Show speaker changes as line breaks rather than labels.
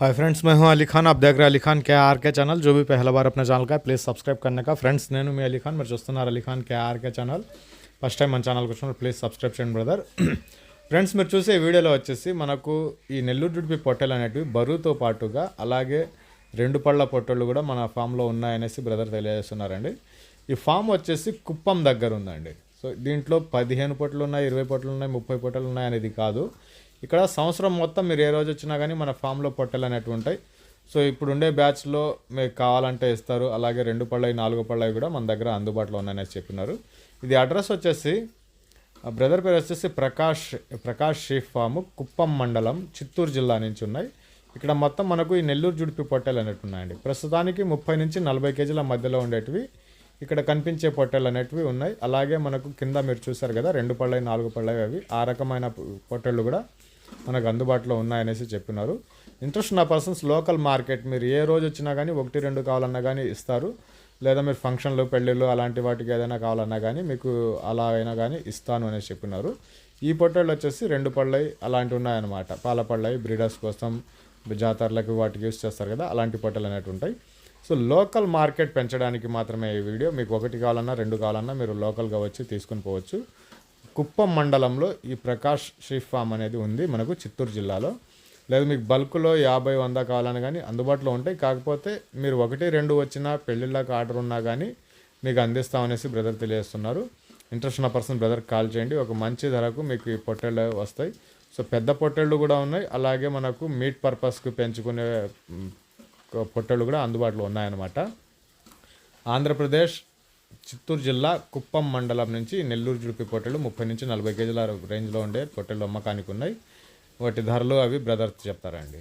Hi friends मैं हूं अली खान आप देख रहे हैं अली खान के आर के चैनल जो भी पहला बार अपने ఛానల్ का ప్లీజ్ సబ్స్క్రైబ్ करने का ఫ్రెండ్స్ నేను మీ అలీ ఖాన్ మీరు చూస్తున్నారు Ali Khan K RK channel first time మన ఛానల్కి వచ్చినప్పుడు ప్లీజ్ సబ్స్క్రైబ్ చేయండి బ్రదర్ ఫ్రెండ్స్ మీరు చూసే ఈ వీడియోలో వచ్చేసి మనకు ఈ నెల్లూరు జుడిపి పొట్టెలు అనేటివి బరువుతో పాటుగా అలాగే రెండు పళ్ళ పొట్టెళ్ళు కూడా మన ఫామ్లో ఉన్నాయనేసి బ్రదర్ తెలియజేస్తున్నారండి ఈ ఫామ్ వచ్చేసి కుప్పం దగ్గర ఉందండి సో దీంట్లో పదిహేను పొట్టలు ఉన్నాయి ఇరవై పొట్టలు ఉన్నాయి ముప్పై పొట్టలు ఉన్నాయి అనేది కాదు ఇక్కడ సంవత్సరం మొత్తం మీరు ఏ రోజు వచ్చినా కానీ మన ఫామ్లో పొట్టెలు అనేటివి ఉంటాయి. సో ఇప్పుడు ఉండే బ్యాచ్లో మీకు కావాలంటే ఇస్తారు. అలాగే రెండు పళ్ళవి నాలుగు పళ్ళవి కూడా మన దగ్గర అందుబాటులో ఉన్నాయని చెప్పినారు. ఇది అడ్రస్ వచ్చేసి బ్రదర్ పేరు వచ్చేసి ప్రకాష్ ప్రకాష్ షీఫ్ ఫామ్ కుప్పం మండలం చిత్తూరు జిల్లా నుంచి ఉన్నాయి. ఇక్కడ మొత్తం మనకు ఈ నెల్లూరు జుడిపి పొట్టెలు అనేటివి ఉన్నాయండి. ప్రస్తుతానికి ముప్పై నుంచి నలభై కేజీల మధ్యలో ఉండేటివి ఇక్కడ కనిపించే పొట్టెలు అనేటివి ఉన్నాయి. అలాగే మనకు కింద మీరు చూసారు కదా రెండు పళ్ళవి నాలుగు పళ్ళవి అవి. ఆ రకమైన పొట్టెళ్ళు కూడా మనకు అందుబాటులో ఉన్నాయనేసి చెప్పినారు. ఇంట్రెస్ట్ ఉన్న పర్సన్స్ లోకల్ మార్కెట్ మీరు ఏ రోజు వచ్చినా కానీ ఒకటి రెండు కావాలన్నా కానీ ఇస్తారు. లేదా మీరు ఫంక్షన్లు పెళ్ళిళ్ళు అలాంటి వాటికి ఏదైనా కావాలన్నా కానీ మీకు అలా అయినా కానీ ఇస్తాను అనేసి చెప్పినారు. ఈ పొట్టళ్ళు వచ్చేసి రెండు పళ్ళై అలాంటివి ఉన్నాయన్నమాట. పాల పళ్ళై బ్రీడర్స్ కోసం జాతరలకు వాటికి యూస్ చేస్తారు కదా అలాంటి పొట్టలు అనేవి ఉంటాయి. సో లోకల్ మార్కెట్ పెంచడానికి మాత్రమే ఈ వీడియో. మీకు ఒకటి కావాలన్నా రెండు కావాలన్నా మీరు లోకల్గా వచ్చి తీసుకొని పోవచ్చు. కుప్పం మండలంలో ఈ ప్రకాష్ శ్రీ ఫామ్ అనేది ఉంది మనకు చిత్తూరు జిల్లాలో. లేదు మీకు బల్క్లో యాభై వంద కావాలని కానీ అందుబాటులో ఉంటాయి. కాకపోతే మీరు ఒకటి రెండు వచ్చినా పెళ్ళిళ్ళకి ఆర్డర్ ఉన్నా కానీ మీకు అందిస్తామనేసి బ్రదర్ తెలియజేస్తున్నారు. ఇంట్రెస్ట్ ఉన్న పర్సన్ బ్రదర్ కాల్ చేయండి. ఒక మంచి ధరకు మీకు ఈ పొట్టేళ్ళు వస్తాయి. సో పెద్ద పొట్టేళ్ళు కూడా ఉన్నాయి. అలాగే మనకు మీట్ పర్పస్కి పెంచుకునే పొట్టెళ్ళు పొట్టేళ్ళు కూడా అందుబాటులో ఉన్నాయన్నమాట. ఆంధ్రప్రదేశ్ చిత్తూరు జిల్లా కుప్పం మండలం నుంచి నెల్లూరు జుడిపి పొట్టెలు ముప్పై నుంచి నలభై కేజీల రేంజ్లో ఉండే పొట్టెలు అమ్మకానికి ఉన్నాయి. వాటి ధరలు అవి బ్రదర్స్ చెప్తారండి.